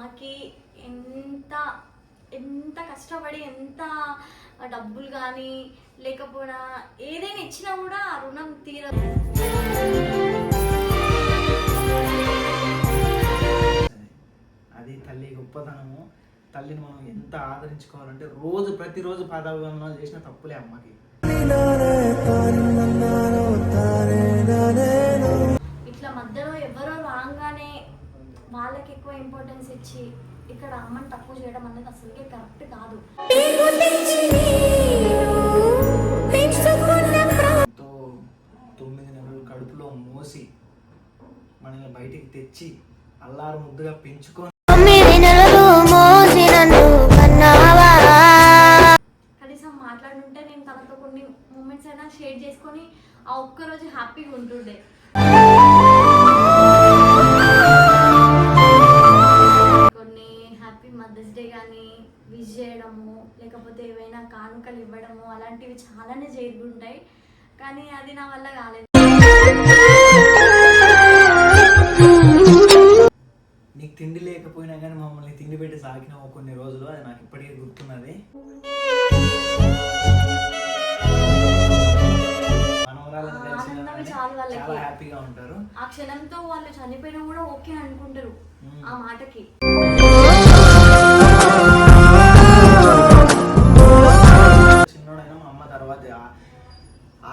అమ్మకి ఎంత ఎంత కష్టపడి ఎంత డబ్బులు కానీ లేకపోయినా ఏదైనా ఇచ్చినా కూడా ఆ రుణం తీరదు. అది తల్లి గొప్పతనము. తల్లిని మనం ఎంత ఆదరించుకోవాలంటే రోజు ప్రతిరోజు పాదాభివందనాలు చేసిన తప్పులే అమ్మకి. ఇట్లా మధ్యలో ఎవరో రాగానే వాళ్ళకి ఎక్కువ ఇంపార్టెన్స్ ఇచ్చి ఇక్కడ అమ్మని తక్కువ చేయడం అనేది అసలుకే కరెక్ట్ కాదు. తొమ్మిది నెలలు కడుపులో మోసి మనల్ని బయటికి తెచ్చి అల్లారు ముద్దుగా పెంచుకొని తొమ్మిది నెలలు మోసి నన్ను కన్నావా? కనీసం మాట్లాడుంటే నేను తనతో కొన్ని మూమెంట్స్ అయినా షేర్ చేసుకొని ఆ ఒక్క రోజు హ్యాపీగా ఉంటుండే. అలాంటివి చాలానే జరుగుంటాయి కానీ అది నా వల్ల కాలేదు. నీకు తిండి లేకపోయినా కానీ మమ్మల్ని తిండి పెట్టి సాకినావు కొన్ని రోజులు అది నాకు ఇప్పటికీ గుర్తున్నది. చాలు హ్యాపీగా ఉంటారు. ఆ క్షణంతో వాళ్ళు చనిపోయినా కూడా ఓకే అనుకుంటారు. ఆ మాటకి.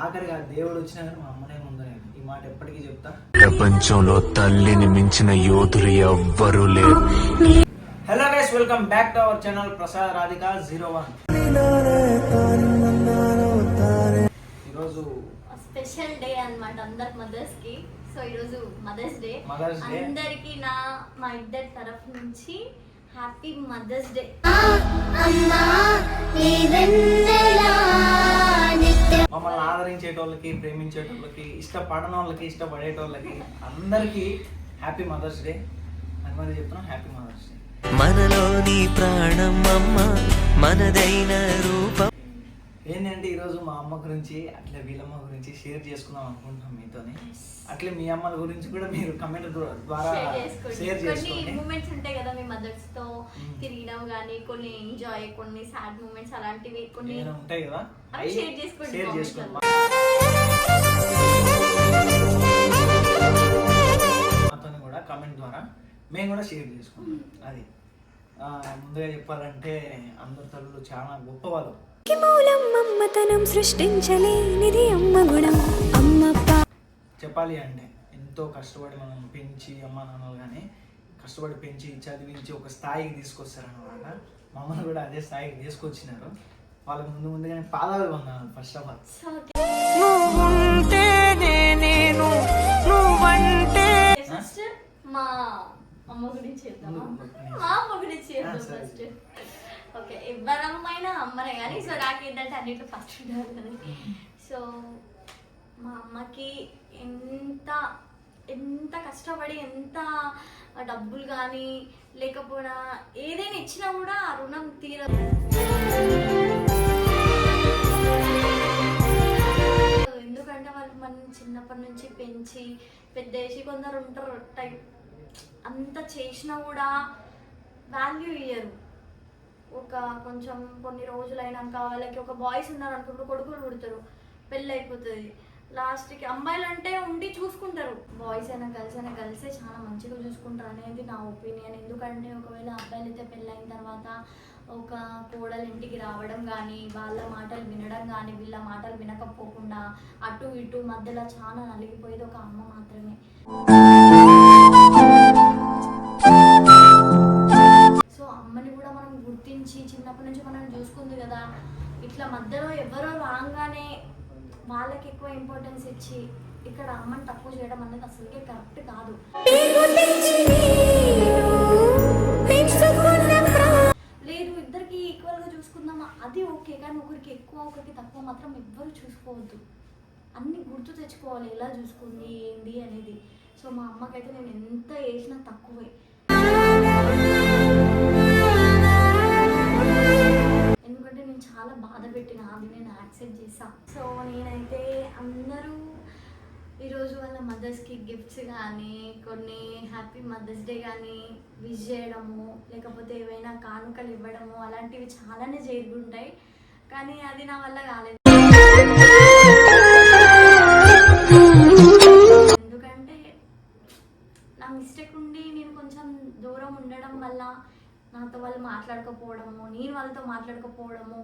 ఆఖరిగా దేవుడు వచ్చినా కానీ మా అమ్మనే ముందు నేను ఈ మాట ఎప్పటికీ చెప్తా. ప్రపంచంలో తల్లిని మించిన యోధులు ఎవ్వరూ లేరు. Hello guys welcome back to our channel Prasad Radhika zero one ఈరోజు స్పెషల్ డే అన్నమాట అందరి మదర్స్కి. సో ఈరోజు మదర్స్ డే Mother's Day. అందరికి నా మా ఇద్దరి తరఫు నుంచి హ్యాపీ మదర్స్ డే అమ్మా నీ వెన్నెలా? నిత్య మమ్మల్ని ఆదరించేటోళ్ళకి ప్రేమించేటోళ్ళకి ఇష్టపడని వాళ్ళకి ఇష్టపడేటోళ్ళకి అందరికీ హ్యాపీ మదర్స్ డే అని మరి చెప్తున్నాం హ్యాపీ మదర్స్ డే మనలోని ప్రాణం అమ్మ మనదైన రూపం. ఏంటంటే ఈరోజు మా అమ్మ గురించి అట్లా వీళ్ళమ్మ గురించి షేర్ చేసుకుందాం అనుకుంటున్నాం మీతోని. అట్లే మీ అమ్మల గురించి కూడా మీరు కమెంట్ ద్వారా షేర్ చేసుకోండి. షేర్ మూమెంట్స్ ఉంటాయి కదా మీ మదర్స్తో మ్మ్. తిరగడం కానీ కొన్ని ఎంజాయ్ కొన్ని సాడ్ మూమెంట్స్ అలాంటివి కొన్ని ఉంటాయి కదా? share చేసుకోండి షేర్ చేసుకోండి. మాతోని కూడా కమెంట్ ద్వారా మేము కూడా షేర్ చేసుకుంటాం. అది. ఆ, ముందుగా చెప్పాలంటే అందరు తల్లులు చాలా గొప్పవాళ్ళు. మమ్మతనం సృష్టించలేనిది అమ్మ గుణం. అమ్మ చెప్పాలి అంటే ఎంతో కష్టపడి మనం పెంచి అమ్మ నాన్నలు కానీ కష్టపడి పెంచి చదివించి ఒక స్థాయికి తీసుకొస్తారనమాట మమ్మల్ని కూడా అదే స్థాయికి తీసుకొచ్చినారు. వాళ్ళకి ముందు ముందుగానే పాదాలు పొందాను ఫస్ట్ ఆఫ్ ఆల్ మా అమ్మ గురించి చెప్తామా మా అమ్మ గురించి చెప్తాం. ఫస్ట్ ఓకే ఎవరమ్మైనా అమ్మనే కానీ సో నాకు ఏంటంటే అన్నిట్లో ఫస్ట్ ఉండాలి సో మా అమ్మకి ఎంత ఎంత కష్టపడి ఎంత డబ్బులు కానీ లేకపోయినా ఏదైనా ఇచ్చినా కూడా ఆ రుణం తీరదు. ఎందుకంటే వాళ్ళు మనం చిన్నప్పటి నుంచి పెంచి పెద్ద చేసి కొందరు ఉంటారు టైప్ అంత చేసినా కూడా వాల్యూ ఇయ్యరు. ఒక కొంచెం కొన్ని రోజులు అయినాక వాళ్ళకి ఒక బాయ్స్ ఉన్నారు అనుకుంటారు కొడుకులు పుడతారు. పెళ్ళి అయిపోతుంది లాస్ట్కి అమ్మాయిలు అంటే ఉండి చూసుకుంటారు. బాయ్స్ అయినా గర్ల్స్ అయినా గర్ల్సే చాలా మంచిగా చూసుకుంటారు అనేది నా ఒపీనియన్ ఎందుకంటే ఒకవేళ అబ్బాయిలు అయితే పెళ్ళైన తర్వాత ఒక కోడలు ఇంటికి రావడం కానీ వాళ్ళ మాటలు వినడం కానీ వీళ్ళ మాటలు వినకపోకుండా అటు ఇటు మధ్యలో చాలా నలిగిపోయేది ఒక అమ్మ మాత్రమే. నుంచి చిన్నప్పటి నుంచి మనం చూసుకుంది కదా ఇట్లా మధ్యలో ఎవరో రాగానే వాళ్ళకి ఎక్కువ ఇంపార్టెన్స్ ఇచ్చి ఇక్కడ అమ్మని తక్కువ చేయడం అనేది అసలుకే కరెక్ట్ కాదు. లేదు ఇద్దరికి ఈక్వల్గా చూసుకుందామా? అది ఓకే కానీ ఒకరికి ఎక్కువ ఒకరికి తక్కువ మాత్రం ఎవ్వరు చూసుకోవద్దు. అన్ని గుర్తు తెచ్చుకోవాలి ఎలా చూసుకుంది ఏంది అనేది. సో మా అమ్మకైతే నేను ఎంత వేసినా తక్కువే. పెట్టిన అది నేను యాక్సెప్ట్ చేసా సో నేనైతే అందరూ ఈరోజు వాళ్ళ మదర్స్కి గిఫ్ట్స్ కానీ కొన్ని హ్యాపీ మదర్స్ డే కానీ విష్ చేయడము లేకపోతే ఏవైనా కానుకలు ఇవ్వడము అలాంటివి చాలానే జరుగుంటాయి. కానీ అది నా వల్ల కాలేదు. ఎందుకంటే నా మిస్టేక్ ఉండి నేను కొంచెం దూరం ఉండడం వల్ల నాతో వాళ్ళు మాట్లాడకపోవడము నేను వాళ్ళతో మాట్లాడకపోవడము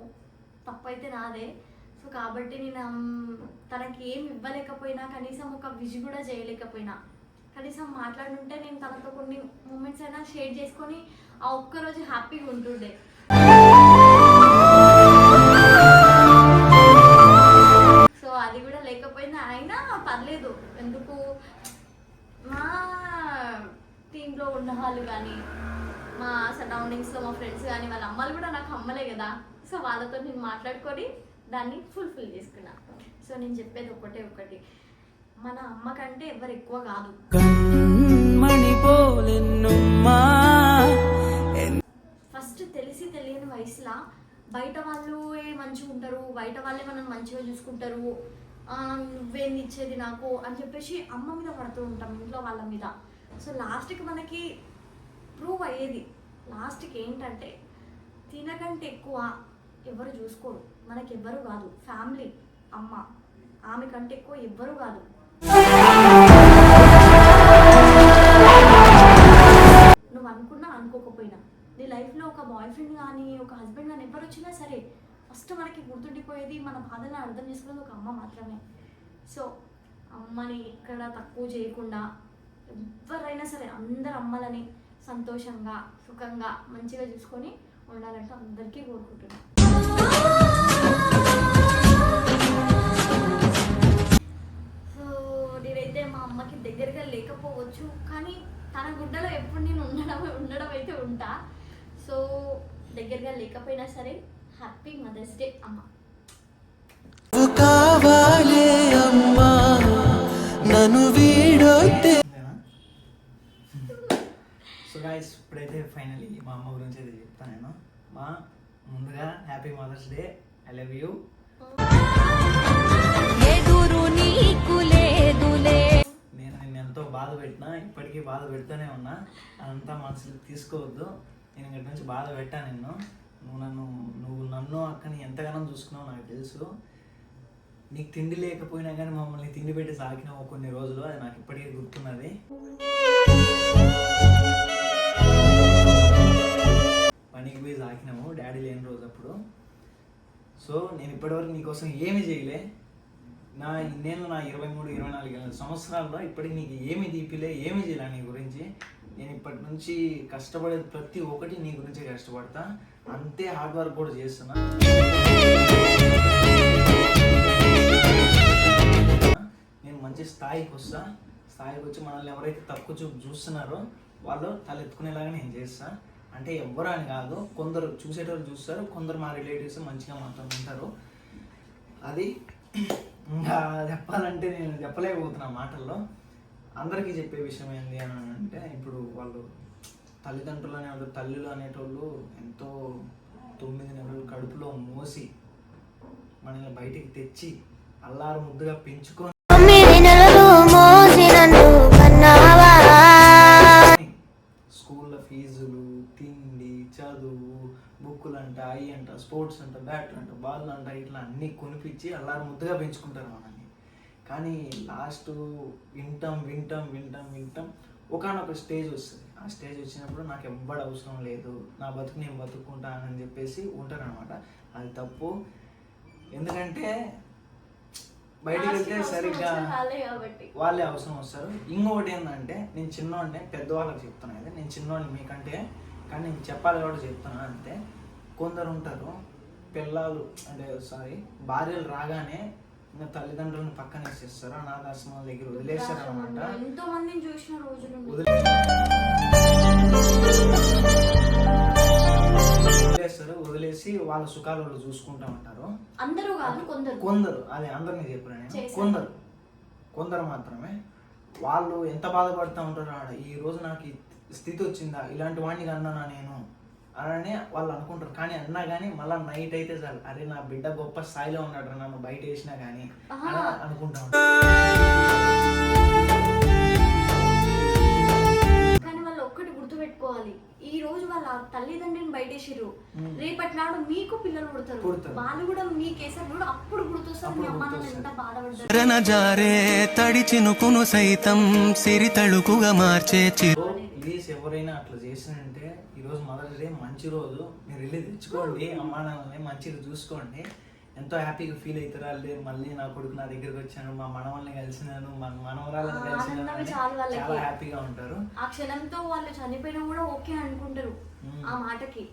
తప్పైతే నాదే. సో కాబట్టి నేను తనకి ఏం ఇవ్వలేకపోయినా కనీసం ఒక విష్ కూడా చేయలేకపోయినా. కనీసం మాట్లాడుంటే నేను తనతో కొన్ని మూమెంట్స్ అయినా షేర్ చేసుకొని ఆ ఒక్కరోజు హ్యాపీగా ఉంటుండే. సో అది కూడా లేకపోయినా అయినా పర్లేదు. ఎందుకు? మా టీంలో ఉన్న వాళ్ళు కానీ మా సరౌండింగ్స్లో మా ఫ్రెండ్స్ కానీ వాళ్ళ అమ్మలు కూడా నాకు అమ్మలే కదా. సో వాళ్ళతో నేను మాట్లాడుకొని దాన్ని ఫుల్ఫిల్ చేసుకున్నా. సో నేను చెప్పేది ఒకటే ఒకటి. మన అమ్మ కంటే ఎవరు ఎక్కువ కాదు. ఫస్ట్ తెలిసి తెలియని వయసులో బయట వాళ్ళు మంచిగా ఉంటారు బయట వాళ్ళే మనం మంచిగా చూసుకుంటారు. నువ్వేంది ఇచ్చేది నాకు అని చెప్పేసి అమ్మ మీద పడుతూ ఉంటాం ఇంట్లో వాళ్ళ మీద. సో లాస్ట్కి మనకి ప్రూవ్ అయ్యేది. లాస్ట్కి ఏంటంటే తినకంటే ఎక్కువ ఎవరు చూసుకోరు. మనకెవ్వరు కాదు. ఫ్యామిలీ అమ్మ. ఆమె కంటే ఎక్కువ ఎవ్వరు కాదు. నువ్వు అనుకున్నా అనుకోకపోయినా. నీ లైఫ్లో ఒక బాయ్ ఫ్రెండ్ కానీ ఒక హస్బెండ్ కానీ ఎవరు వచ్చినా సరే ఫస్ట్ మనకి గుర్తుండిపోయేది మన బాధలను అర్థం చేసుకునేది ఒక అమ్మ మాత్రమే. సో అమ్మని ఎక్కడ తక్కువ చేయకుండా ఎవరైనా సరే అందరు అమ్మలని సంతోషంగా సుఖంగా మంచిగా చూసుకొని ఉండాలంటే అందరికీ కోరుకుంటున్నాను లేకపోవచ్చు కానీ తన గుడ్డలో ఎప్పుడు నేను ఉండడం ఉండడం అయితే ఉంటా. సో దగ్గరగా లేకపోయినా సరే హ్యాపీ మదర్స్ డే అమ్మ. కావాలే అమ్మా. నన్ను వీడొద్దే. సో గాయస్ ఇప్పుడైతే ఫైనలీ మా అమ్మ గురించి అయితే చెప్తాను నేను. మా ముందుగా happy mother's day I love you బాధ పెట్టినా ఇప్పటికీ బాధ పెడుతూనే ఉన్నా అదంతా మనసులో తీసుకోవద్దు. నేను ఇక్కడి నుంచి బాధ పెట్టా నిన్ను. నువ్వు నన్ను నువ్వు నన్ను అక్కని ఎంతగానో చూసుకున్నావు నాకు తెలుసు. నీకు తిండి లేకపోయినా కానీ మమ్మల్ని తిండి పెట్టి సాకినావు కొన్ని రోజులు అది నాకు ఇప్పటికీ గుర్తున్నది. పనికి పోయి సాకినాము డాడీ లేని రోజు అప్పుడు. సో నేను ఇప్పటివరకు నీకోసం ఏమి చేయలే. నా నేను నా ఇరవై మూడు ఇరవై నాలుగు సంవత్సరాల్లో ఇప్పటికి నీకు ఏమి దీపిలే ఏమి చేయలే నీ గురించి. నేను ఇప్పటి నుంచి కష్టపడేది ప్రతి ఒక్కటి నీ గురించి కష్టపడతా. అంతే హార్డ్ వర్క్ కూడా చేస్తున్నా. నేను మంచి స్థాయికి వస్తా. స్థాయికి వచ్చి మనల్ని ఎవరైతే తక్కువ చూపు చూస్తున్నారో వాళ్ళు తలెత్తుకునేలాగా నేను చేస్తా. అంటే ఎవ్వరు అని కాదు కొందరు చూసేటోళ్ళు చూస్తారు కొందరు మా రిలేటివ్స్ మంచిగా మాట్లాడుకుంటారు అది ఇంకా చెప్పాలంటే నేను చెప్పలేకపోతున్నా మాటల్లో. అందరికీ చెప్పే విషయం ఏంటి అని అంటే ఇప్పుడు వాళ్ళు తల్లిదండ్రులు అనేవాళ్ళు తల్లులు అనేటోళ్ళు ఎంతో తొమ్మిది నెలలు కడుపులో మోసి మనల్ని బయటికి తెచ్చి అల్లారు ముద్దుగా పెంచుకొని బుక్కులు అంట అవి అంట స్పోర్ట్స్ అంట బ్యాట్లు అంట బాల్ అంట ఇట్లా అన్నీ కొనిపించి అల్లారు ముద్దుగా పెంచుకుంటారు మనల్ని. కానీ లాస్ట్ వింటాం వింటాం వింటాం వింటాం ఒకనొక స్టేజ్ వస్తుంది. ఆ స్టేజ్ వచ్చినప్పుడు నాకు ఎవ్వడు అవసరం లేదు. నా బతుకు నేను బతుక్కుంటానని చెప్పేసి ఉంటారనమాట అది తప్పు. ఎందుకంటే బయటికి వెళ్తే సరిగ్గా వాళ్ళే అవసరం వస్తారు. ఇంకొకటి ఏంటంటే నేను చిన్నోడిని పెద్దవాళ్ళకి చెప్తున్నా. ఇది నేను చిన్నోడిని మీకంటే కానీ నేను చెప్పాలి కాబట్టి చెప్తున్నా అంతే కొందరు ఉంటారు పిల్లలు అంటే సారీ భార్యలు రాగానే ఇంకా తల్లిదండ్రులను పక్కన వేసేస్తారు అనాథాశ్రమాల దగ్గర వదిలేస్తారు అనమాట ఎంతో మందిని చూసిన రోజులు వదిలేస్తారు వదిలేసి వాళ్ళ సుఖాలు వాళ్ళు చూసుకుంటా ఉంటారు అందరూ కాదు కొందరు. కొందరు అదే అందరినీ చెప్పిన నేను. కొందరు. కొందరు మాత్రమే. వాళ్ళు ఎంత బాధపడుతూ ఉంటారో ఆడ ఈ రోజు నాకు స్థితి వచ్చిందా? ఇలాంటి వాడిని కన్నానా నేను? అని వాళ్ళు అనుకుంటారు. కానీ అన్నా కానీ మళ్ళీ నైట్ అయితే చాలు. అరే నా బిడ్డ గొప్ప స్థాయిలో ఉన్నాడు నన్ను బయట వేసినా కానీ అని గుర్తుపెట్టుకోవాలి ఈ రోజు వాళ్ళ తల్లిదండ్రులను బయటేసిర్రు. రేపటి నాడు మీకు పిల్లలు పుడతారు. వాళ్ళు కూడా మీ కేసరి కూడా అప్పుడు గుర్తొస్తారు. మీ అమ్మ నాన్న. ఎంత బాధపడతారు తడి చినుకును సైతం సిరి తళుకుగా మార్చే ప్లీజ్ ఎవరైనా అట్లా చేసినంటే ఈరోజు మదర్స్ డే మంచి రోజు. మీరు వెళ్ళి తెచ్చుకోండి. అమ్మా నాన్నని మంచిగా చూసుకోండి. ఎంతో హ్యాపీగా ఫీల్ అవుతారు. వాళ్ళు మళ్ళీ నా కొడుకు నా దగ్గరికి వచ్చాను మా మనవల్ని కలిసినాను మా మనవరాలను కలిసినాను చాలు హ్యాపీగా ఉంటారు. ఆ క్షణంతో వాళ్ళు చనిపోయినా కూడా ఓకే అనుకుంటారు. ఆ మాటకి.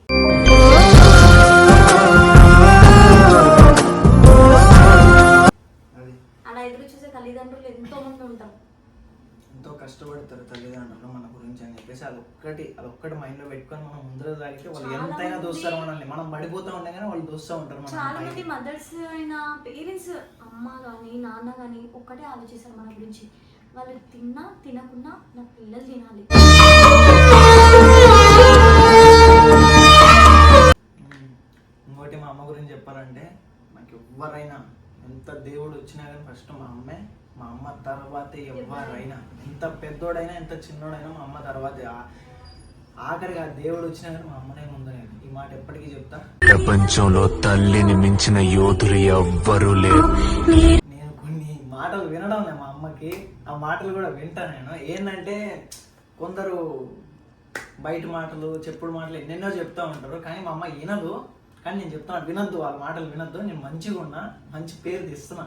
అలా ఎదురు చూసే తల్లిదండ్రులు ఎంతో మంది ఉంటారు. ఎంతో కష్టపడతారు తల్లిదండ్రులు మన గురించి అని చెప్పేసి అదొక్కటి అదొక్కటి మైండ్లో పెట్టుకొని మనం ముందర తాగితే వాళ్ళు ఎంతైనా దోస్తారు మనల్ని. మనం పడిపోతా ఉండే కానీ వాళ్ళు దోస్తూ ఉంటారు చాలా మంది మదర్స్ అయినా పేరెంట్స్ అమ్మ కానీ నాన్న కానీ ఒక్కటే ఆలోచిస్తారు మన గురించి. వాళ్ళు తిన్నా తినకున్నా నా పిల్లలు తినాలి. ఇంకోటి మా అమ్మ గురించి చెప్పాలంటే నాకు ఎవరైనా ఎంత దేవుడు వచ్చినా కానీ ఫస్ట్ మా అమ్మే. మా అమ్మ తర్వాతే ఎవరైనా ఎంత పెద్దోడైనా ఎంత చిన్నోడైనా మా అమ్మ తర్వాతే. ఆ- ఆఖరికి ఆ దేవుడు వచ్చినా కానీ మా అమ్మనే ముందు నేను ఈ మాట ఎప్పటికీ చెప్తా. ప్రపంచంలో తల్లిని మించిన యోధులు ఎవ్వరూ లేరు. నేను కొన్ని మాటలు వినడం లే మా అమ్మకి. ఆ మాటలు కూడా వింటా నేను. ఏంటంటే కొందరు బయట మాటలు చెప్పుడు మాటలు ఎన్నెన్నో చెప్తా ఉంటారు. కానీ మా అమ్మ వినదు. కానీ నేను చెప్తాను వినొద్దు. వాళ్ళ మాటలు వినొద్దు. నేను మంచిగా ఉన్నా మంచి పేరు తెస్తున్నా.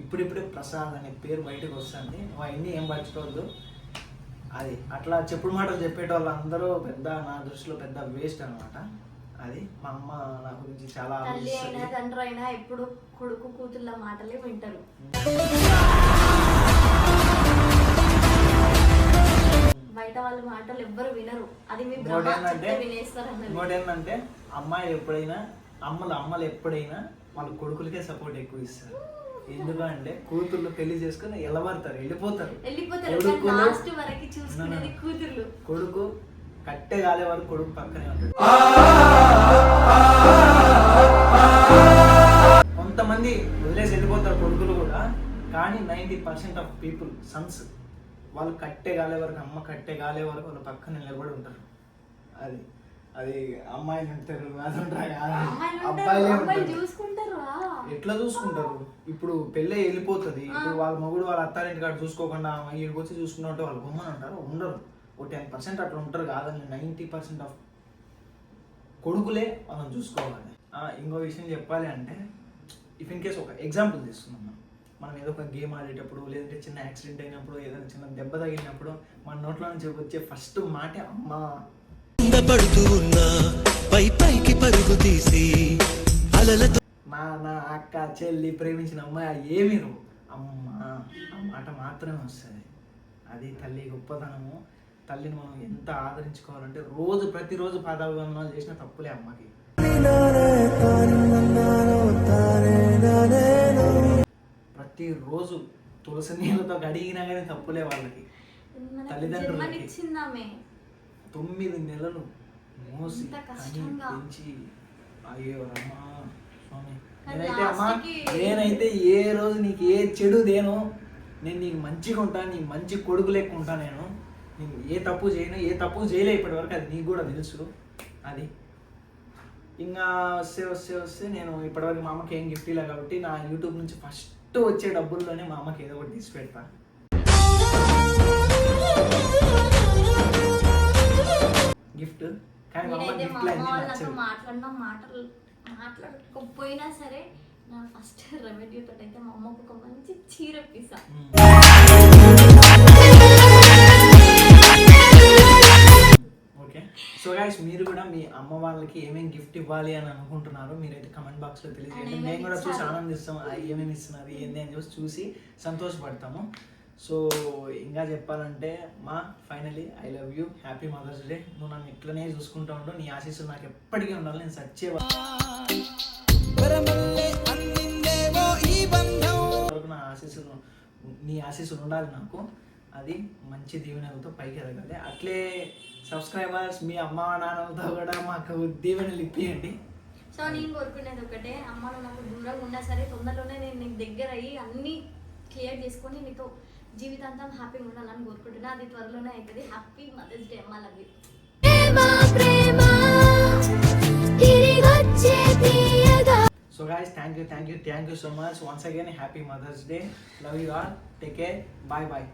ఇప్పుడిప్పుడే ప్రసాద్ అనే పేరు బయటకు వస్తుంది. అవన్నీ ఏం పరచుకోవద్దు అది అట్లా చెప్పుడు మాటలు చెప్పేటోళ్ళు అందరూ పెద్ద నా దృష్టిలో పెద్ద వేస్ట్ అన్నమాట. అది మా అమ్మ నా గురించి చాలా తల్లి అయినా తండ్రి అయినా ఎప్పుడు కొడుకు కూతుర్ల మాటలే వింటారు. బయట వాళ్ళ మాటలు ఎవ్వరు వినరు. అది మీ ఇంకోటి బ్రహ్మ ఏంటంటే చెప్తే వినేస్తారు అన్నది. ఇంకోటి ఏంటంటే అమ్మాయిలు ఎప్పుడైనా అమ్మలు అమ్మలు ఎప్పుడైనా వాళ్ళ కొడుకులకే సపోర్ట్ ఎక్కువ ఇస్తారు. ఎందుకంటే కూతుర్లు పెళ్ళి చేసుకుని ఎలబడతారు వెళ్ళిపోతారు. వెళ్ళిపోతారు. కొడుకులు- లాస్ట్ వరకు చూసుకునేది కూతుర్లు. కొడుకు కట్టే కాలే వరకు కొడుకు పక్కనే ఉంటాడు. కొంతమంది వదిలేసి వెళ్ళిపోతారు కొడుకులు కూడా కానీ ninety percent of people sons వాళ్ళు కట్టే కాలే వరకు అమ్మ కట్టే కాలే వరకు వాళ్ళ పక్కన నిలబడి ఉంటారు. అది. అది అమ్మాయిలు ఉంటారు అబ్బాయిలే చూసుకుంటారు. ఎట్లా చూసుకుంటారు? ఇప్పుడు పెళ్ళే వెళ్ళిపోతుంది. ఇప్పుడు వాళ్ళ మొగుడు వాళ్ళ అత్తారింటి కాడ చూసుకోకుండా ఈడికి వచ్చి చూసుకున్నట్టు వాళ్ళు గుమ్మని ఉంటారు ఉండరు. ఒక టెన్ పర్సెంట్ అట్లా ఉంటారు కాదని నైంటీ పర్సెంట్ ఆఫ్ కొడుకులే మనం చూసుకోవాలి. ఆ, ఇంకో విషయం చెప్పాలి అంటే ఇఫ్ ఇన్ కేస్ ఒక ఎగ్జాంపుల్ తీసుకున్నాం మనం. మనం ఏదో ఒక గేమ్ ఆడేటప్పుడు లేదంటే చిన్న యాక్సిడెంట్ అయినప్పుడు ఏదైనా చిన్న దెబ్బ తగిలినప్పుడు మన నోట్లో నుంచి వచ్చే ఫస్ట్ మాట అమ్మ. కింద పడుతూ ఉన్నా పై పైకి పరుగు తీసి అలలతో మా నా అక్క చెల్లి ప్రేమించిన అమ్మాయి ఏమి నువ్వు? అమ్మ ఆ మాట మాత్రమే వస్తుంది. అది తల్లి గొప్పతనము. తల్లిని మనం ఎంత ఆదరించుకోవాలంటే రోజు ప్రతిరోజు పాదాభివందనాలు చేసిన తప్పులే అమ్మకి. ప్రతిరోజు తులసి నీళ్ళతో గడిగినా కానీ తప్పులే వాళ్ళకి. జన్మనిచ్చిందామే. తొమ్మిది నెలలు మోసి. పెంచి అయ్యో రమ్మా స్వామి. కానీ నేనైతే అమ్మా నేనైతే ఏ రోజు నీకు ఏ చెడు దేను నేను నీకు మంచిగా ఉంటా నీ మంచి కొడుకు లెక్క ఉంటా నేను. నేను ఏ తప్పు చేయను ఏ తప్పు చేయలే ఇప్పటి వరకు అది నీకు కూడా తెలుసు. అది. ఇంకా వస్తే వస్తే వస్తే నేను ఇప్పటివరకు మా అమ్మకి ఏం గిఫ్ట్ ఇలా కాబట్టి నా యూట్యూబ్ నుంచి ఫస్ట్ వచ్చే డబ్బుల్లోనే మా అమ్మకి ఏదో ఒకటి తీసి పెడతా. గిఫ్ట్. కానీ మా అమ్మ అన్నీ నచ్చవు. మాట్లాడిన మాటలు మాట్లాడకపోయినా సరే నా ఫస్ట్ రెమెడీ తోటి అయితే మా అమ్మకు ఒక మంచి చీర పిసా ఓకే. సో గైస్ మీరు కూడా మీ అమ్మ వాళ్ళకి ఏమేమి గిఫ్ట్ ఇవ్వాలి అని అనుకుంటున్నారు మీరైతే కమెంట్ బాక్స్లో తెలియజేయండి. మేము కూడా చూసి? ఆనందిస్తాం ఏమేమి ఇస్తున్నారు ఏంది అని చూసి చూసి సంతోషపడతాము. సో ఇంకా చెప్పాలంటే మా finally I love you happy mother's day. నువ్వు నన్ను ఇట్లనే చూసుకుంటా ఉంటావు నీ ఆశీస్సులు నాకు ఎప్పటికీ ఉండాలి నేను సచ్చే వరకు నా ఆశీస్సులు నీ ఆశీస్సులు ఉండాలి నాకు. అది మంచి దీవెనలతో పైకి ఎదగాలి. అట్లే సబ్స్క్రైబర్స్ మీ అమ్మ నాన్నలతో కూడా మాకు దీవెనలు ఇప్పియండి సో నేను కోరుకునేది ఒకటే అమ్మ నాకు దూరంగా ఉన్నా సరే తొందరలోనే నేను నీకు దగ్గర అయ్యి అన్నీ క్లియర్ చేసుకొని నీతో జీవితాంతం హ్యాపీగా ఉండాలని కోరుకుంటున్నా. అది త్వరలోనే అవుతుంది హ్యాపీ మదర్స్ డే అమ్మ లవ్ యూ ప్రేమ ప్రేమ తిరిగొచ్చే తీయగా so guys thank you thank you thank you so much once again happy mother's day love you all take care bye bye